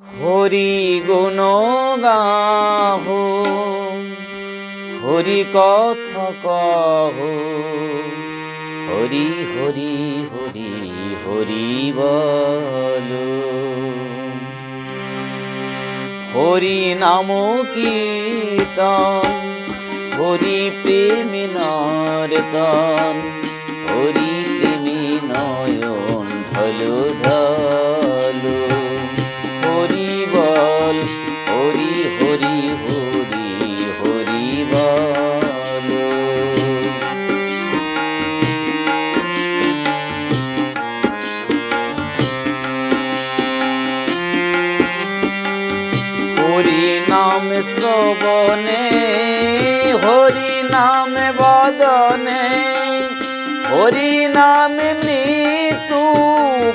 হরি গুণ গাহ হরি কথা কহ, হরি হরি হরি হরি বল। হরি নাম কীর্তন, হরি প্রেমী নর্তন হরি প্রেমী নয়ন ঢলো ঢলো নাম শ্রবণে, হরি নাম বদনে, হরি নাম মৃত্যু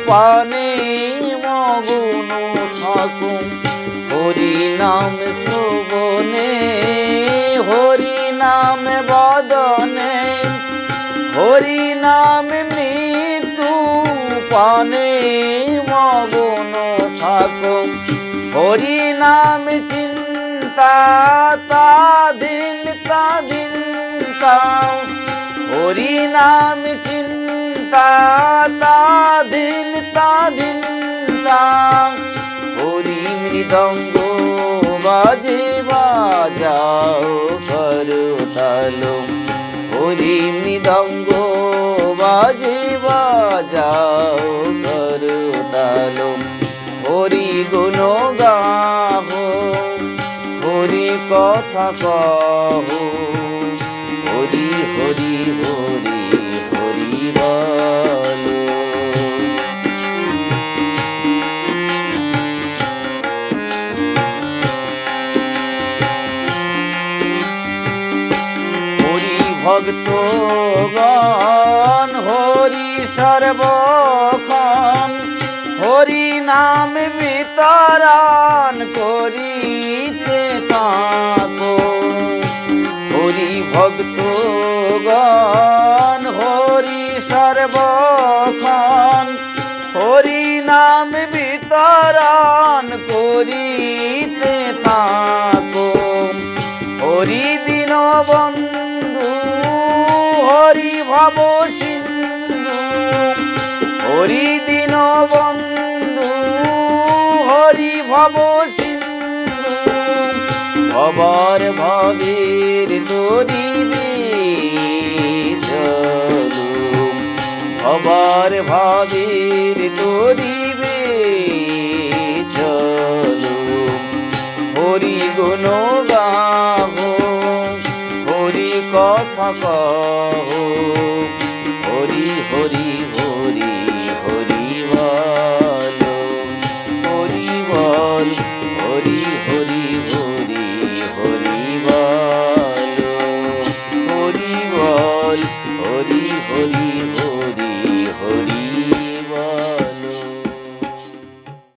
পানে, মগুন থাকুন। হরি নাম শ্রবণে, হরি নাম বদনে, হরি নাম মৃত্যু পানে, মগুন থাকুন। হরি নাম চিন্তা তা দিন তা দিন তা হরি নাম চিন্তা, তা দিন তা দিন তা হরি মৃদঙ্গ বাজে বাজাও, করো তালো। হরি মৃদঙ্গ বাজে বাজাও, করো তালো। হরি গুণ গাহ হরি কথা কহ। হরি হরি হরি হরি বল। হরি ভক্ত গণ, হরি সর্বক্ষণ। হরি নাম বিতরণ করিতে তাকো হরি ভক্ত গণ হরি সর্বক্ষণ হরি নাম বিতরণ করিতে থাকো। হরি দিন বন্ধু, হরি ভব সিন্ধু। হরি দিন বন্ধু, হরি ভব সিন্ধু। ভবর ভবীর তরিবে চলু ভবর তরিবে চলু হরি গুণ গাহ, হরি কথা কহ। হরি হরি হরি